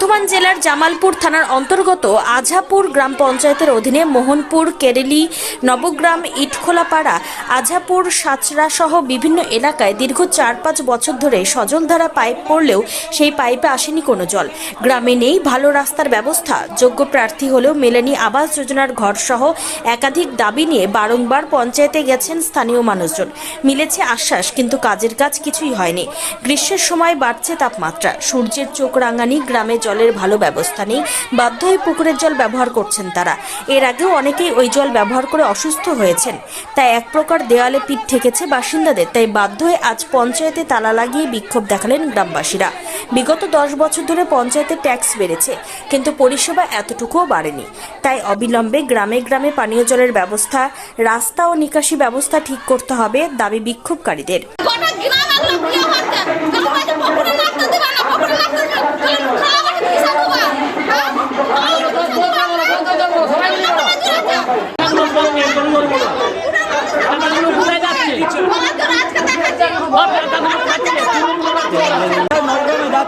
বর্ধমান জেলার জামালপুর থানার অন্তর্গত আঝাপুর গ্রাম পঞ্চায়েতের অধীনে মোহনপুর, কেরেলি, নবগ্রাম, ইটখোলাপাড়া, আঝাপুর সাচরা সহ বিভিন্ন এলাকায় দীর্ঘ চার পাঁচ বছর ধরে সজলধারা পাইপ পড়লেও সেই পাইপে আসেনি কোনো জল। গ্রামে নেই ভালো রাস্তার ব্যবস্থা। যোগ্য প্রার্থী হলেও মেলেনি আবাস যোজনার ঘর সহ একাধিক দাবি নিয়ে বারংবার পঞ্চায়েতে গেছেন স্থানীয় মানুষজন। মিলেছে আশ্বাস, কিন্তু কাজের কাজ কিছুই হয়নি। গ্রীষ্মের সময় বাড়ছে তাপমাত্রা। সূর্যের চোখ রাঙানি গ্রামে জলের ভালো ব্যবস্থা নেই। বাধ্য হয়ে পুকুরের জল ব্যবহার করছেন তারা। এর আগেও অনেকেই ওই জল ব্যবহার করে অসুস্থ হয়েছেন। তাই এক প্রকার দেওয়ালে পিঠ ঠেকেছে বাসিন্দাদের। তাই বাধ্য হয়ে আজ পঞ্চায়েতে তালা লাগিয়ে বিক্ষোভ দেখালেন গ্রামবাসীরা। বিগত দশ বছর ধরে পঞ্চায়েতে ট্যাক্স বেড়েছে, কিন্তু পরিষেবা এতটুকুও বাড়েনি। তাই অবিলম্বে গ্রামে গ্রামে পানীয় জলের ব্যবস্থা, রাস্তা ও নিকাশি ব্যবস্থা ঠিক করতে হবে দাবি বিক্ষোভকারীদের।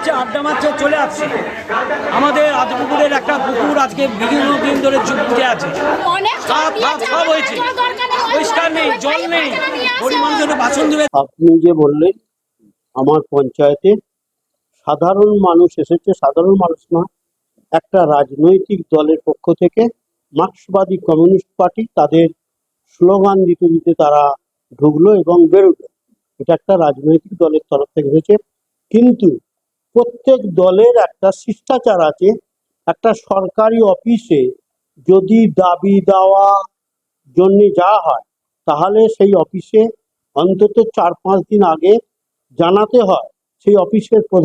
যাচ্ছে আড্ডা মারছে চলে আসছে। আমাদের আদিপুকুরের একটা পুকুর আজকে বিভিন্ন দিন ধরে চুপতে আছে। সাপ হয়েছে। পরিষ্কার নেই জল নেই। গরিব মানুষের বাসন ধুবে আপনি যে বললেন আমার পঞ্চায়েতে সাধারণ মানুষ এসেছে সাধারণ মানুষ না একটা রাজনৈতিক দলের পক্ষ থেকে মার্ক্সবাদী কমিউনিস্ট পার্টি তাদের স্লোগান দিতে দিতে তারা ঢুকলো এবং বেরোলো। এটা একটা রাজনৈতিক দলের তরফ থেকে হয়েছে। কিন্তু প্রত্যেক দলের একটা শিষ্টাচার আছে, একটা সরকারি অফিসে যদি দাবি দেওয়া জন্য যাওয়া হয়, তাহলে সেই অফিসে অন্তত চার পাঁচ দিন আগে জানাতে হয়, সেই অফিসের প্রধান